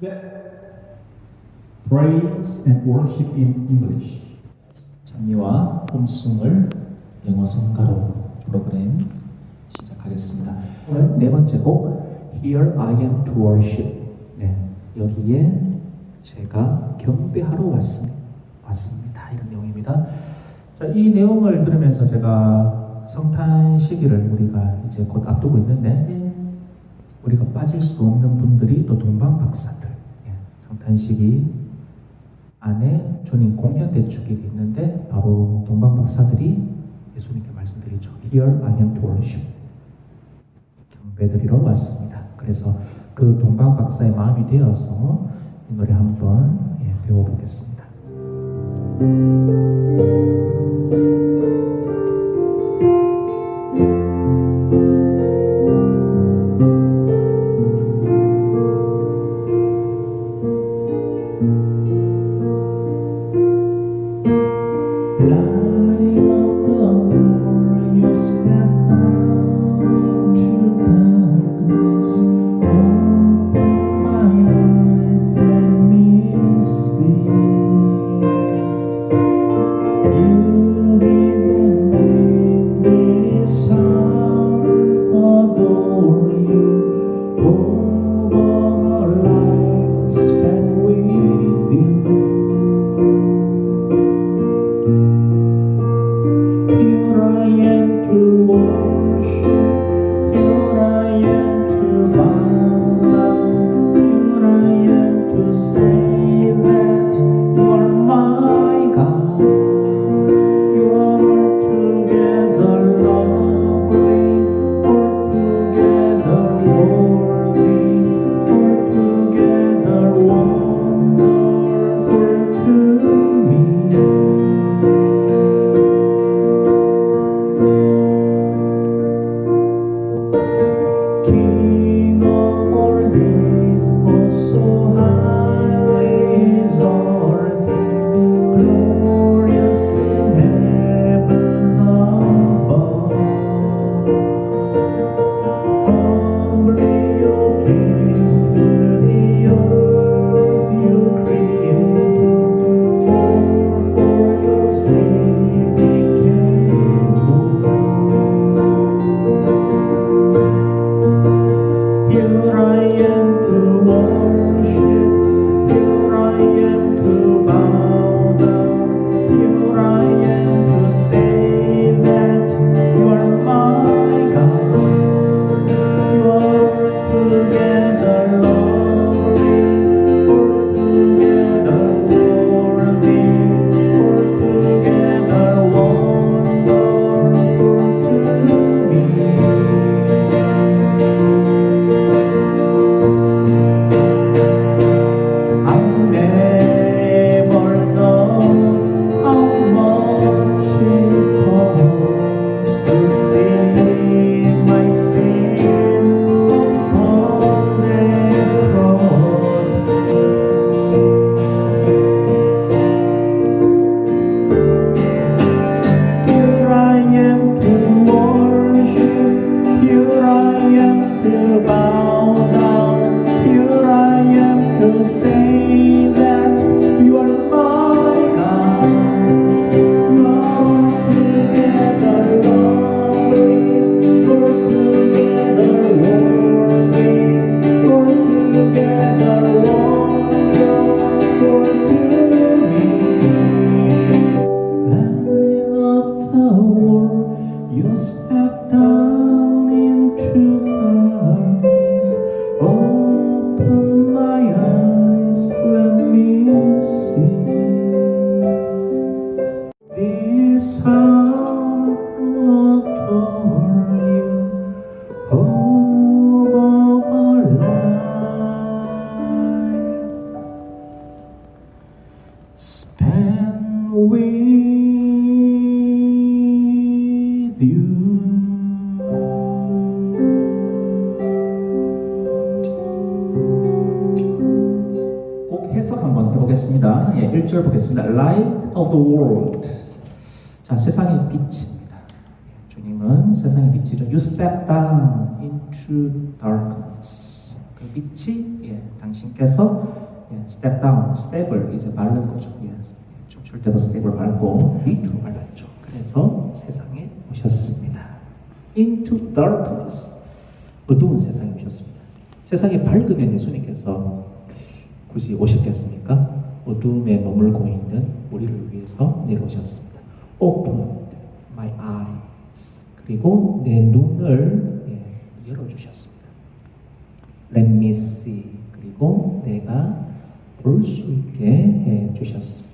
네. Praise and worship in English. 찬미와 음승을 영어 성가로 프로그램 시작하겠습니다. 오늘 네 번째 곡 Here I am to worship. 네, 여기에 제가 경배하러 왔습, 왔습니다. 이런 내용입니다. 자, 이 내용을 들으면서 제가 성탄 시기를 우리가 이제 곧 앞두고 있는데 우리가 빠질 수 없는 분들이 또 동방 박사들 시기 안에 주님 공연 대축이 있는데 바로 동방 박사들이 예수님께 말씀드리죠. Here I am to worship. 경배드리러 왔습니다. 그래서 그 동방 박사의 마음이 되어서 이 노래 한번 예, 배워보겠습니다. Light with you. 꼭 해석 한번 해보겠습니다. 예, 1절 보겠습니다. Light of the world. 자, 세상의 빛입니다. 예, 주님은 세상의 빛이죠. You step down into darkness. 그 빛이 예, 당신께서 예, step down, step을 이제 바른 거죠. 예, 때도 step을 밟고 밑으로 밟았죠. 그래서 세상에 오셨습니다. Into darkness, 어두운 세상에 오셨습니다. 세상에 밝으면 예수님께서 굳이 오셨겠습니까? 어둠에 머물고 있는 우리를 위해서 내려오셨습니다. Opened my eyes. 그리고 내 눈을 예, 열어주셨습니다. Let me see. 그리고 내가 볼 수 있게 해 주셨습니다.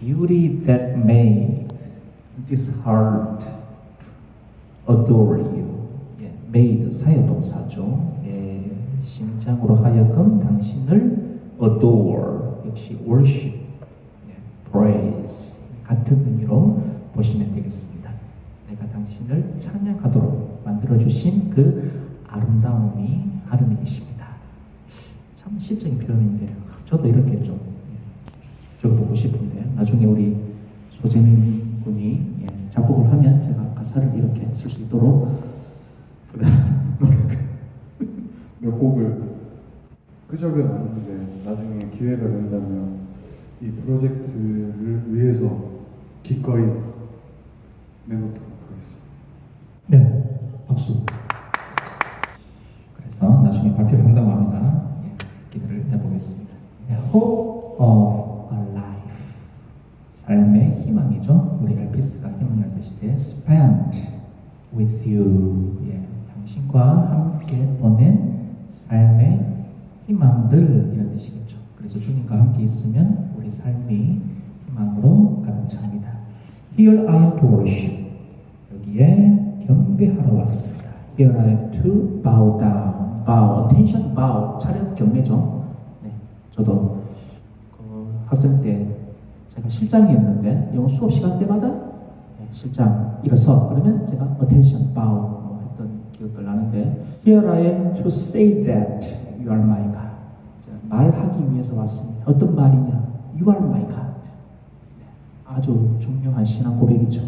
Beauty that made this heart adore you. 예, made 사역동사죠. 예, 심장으로 하여금 당신을 adore 역시 worship, 예, praise 같은 의미로 보시면 되겠습니다. 내가 당신을 찬양하도록 만들어 주신 그 아름다움이 하느님이십니다. 참 시적인 표현인데 저도 이렇게 좀 예, 적어보고 싶은데 나중에 우리 소재민 군이 예, 작곡을 하면 제가 가사를 이렇게 쓸 수 있도록 그래 몇 곡을? 끄적여 놨는데 나중에 기회가 된다면 이 프로젝트를 위해서 기꺼이 내놓도록 하겠습니다. 네 박수 그래서 나중에 발표를 한다고 합니다 예, 기대를 해보겠습니다 네, Hope of a life 삶의 희망이죠 우리 엘피스가 뜻인데 Spent with you 예, 당신과 함께 보낸 삶의 희망들 이런 뜻이겠죠 그래서 주님과 함께 있으면 우리 삶이 희망으로 가득 찹니다 Here I am to worship 여기에 경배하러 왔습니다. Here I am to bow down. bow, attention, bow. 차렷 경례죠. 네, 저도 그 학생 때 제가 실장이었는데 영어 수업 시간 때마다 네, 실장 일어서 그러면 제가 attention, bow 뭐 했던 기억들 나는데 Here I am to say that you are my God. 말하기 위해서 왔습니다. 어떤 말이냐? You are my God. 네, 아주 중요한 신앙 고백이죠.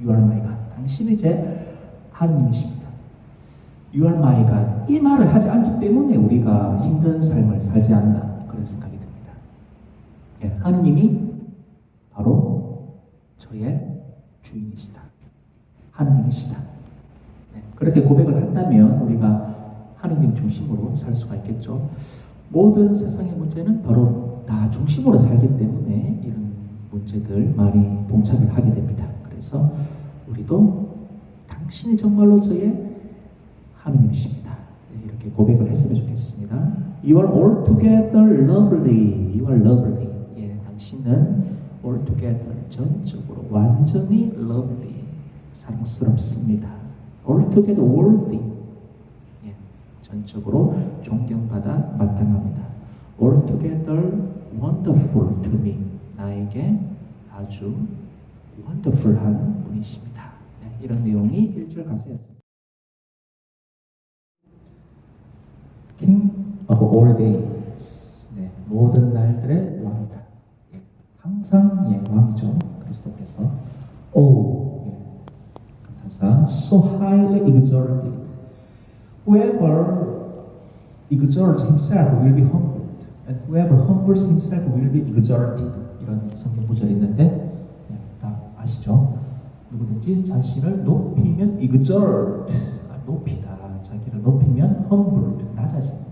You are my God. 당신이 제 하느님이십니다. You are my God. 이 말을 하지 않기 때문에 우리가 힘든 삶을 살지 않나 그런 생각이 듭니다. 예, 하느님이 바로 주인이시다. 하느님이시다. 네, 그렇게 고백을 한다면 우리가 하느님 중심으로 살 수가 있겠죠. 모든 세상의 문제는 바로 나 중심으로 살기 때문에 이런 문제들 많이 봉착을 하게 됩니다. 그래서 우리도 당신이 정말로 저의 하느님이십니다. 네, 이렇게 고백을 했으면 좋겠습니다. You are altogether lovely. You are lovely. 예, 당신은 altogether 전적으로 완전히 lovely 사랑스럽습니다. altogether worthy. 예, 전적으로 존경받아 마땅합니다. altogether wonderful to me. 나에게 아주 wonderful한 분이십니다. 네, 이런 내용이 1절 가사였습니다. King of all days. 네, 모든 날들의. 예, 항상 예, 왕이죠. 그리스도께서. 오, 예, 가사 so highly exalted. Whoever exalts himself will be humbled, and whoever humbles himself will be exalted. 이런 성경 구절이 있는데 예, 다 아시죠? 누구든지 자신을 높이면 exalt, 아, 높이다. 자기를 높이면 humbled, 낮아진다.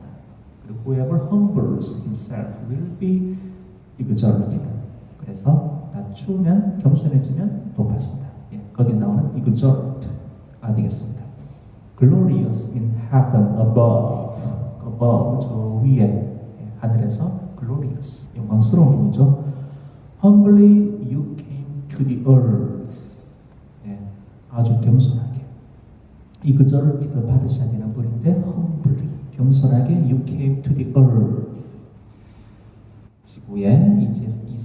그리고 whoever humbles himself will be exalted. 그래서 낮추면 겸손해지면 높아진다. 예, 거기에 나오는 exalt가 되겠습니다. glorious in heaven above, above 저 위에 예, 하늘에서 glorious 영광스러운 분이죠. Humbly you came to the earth. 예, 아주 겸손하게 exalted 받으셔야 되는 분인데 humbly 겸손하게 you came to the earth. 지구에 이제 이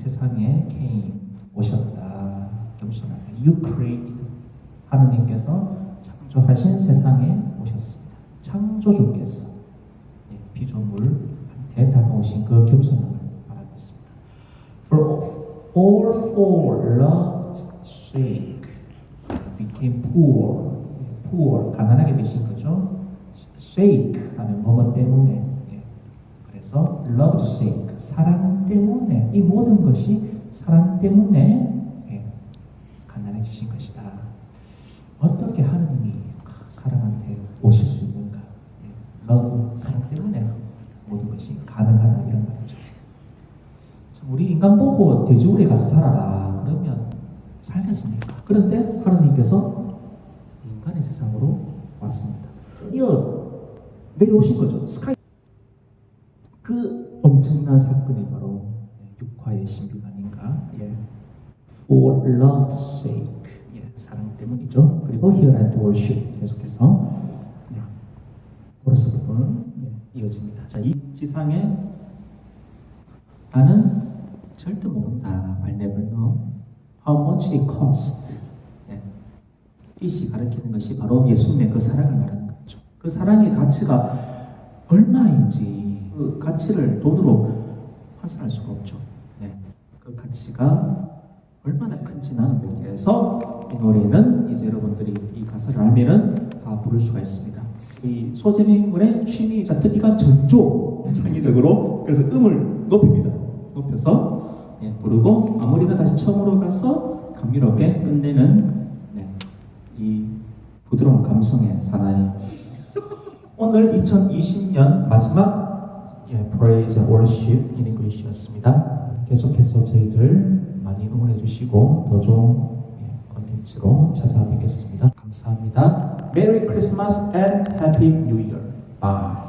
세상에 came 오셨다 겸손하게 you created 하느님께서 창조하신 세상에 오셨습니다. 창조주께서 예, 피조물한테 다가오신 그 겸손함을 말하고 있습니다. For all for love's sake became poor. 예, poor 가난하게 되신 거죠. sake 하면 뭐뭐 너 때문에. 예. 그래서 love's sake, 사랑 때문에 이 모든 것이 사랑 때문에 예. 가난해지신 것이다. 어떻게 하느님이 사람한테 오실 수 있는가? 예. love, 사랑 때문에 모든 것이 가능하다 이런 말이죠. 참, 우리 인간 보고 돼지우리 가서 살아라 그러면 살겠습니까? 그런데 하나님께서 인간의 세상으로 왔습니다. 이어 내려오신 거죠. 스카이 그 엄청난 사건이 바로 육 화의 신비가 아닌가. 예. For love's sake. 예, 사랑 때문이죠. 그리고 here and worship 계속해서 예, 코러스 부분 예, 이어집니다. 자, 이 지상에 나는 절대 모른다. I'll never know how much it cost. 예. 이시 가리키는 것이 바로 예수님의 그 사랑을 말하는 거죠. 그 사랑의 가치가 얼마인지 그 가치를 돈으로 환산할 수가 없죠. 네. 그 가치가 얼마나 큰지 나는 모르겠어서 이 노래는 이제 여러분들이 이 가사를 알면은 다 부를 수가 있습니다. 이 소재의 인물의 취미이자 특기가 전조 창의적으로 그래서 음을 높입니다. 높여서 예, 부르고 마무리는 다시 처음으로 가서 감미롭게 끝내는 네, 이 부드러운 감성의 사나이 오늘 2020년 마지막 예, Praise and Worship in English였습니다. 계속해서 저희들 많이 응원해 주시고 더 좋은 예, 컨텐츠로 찾아뵙겠습니다. 감사합니다. Merry Christmas and Happy New Year. Bye.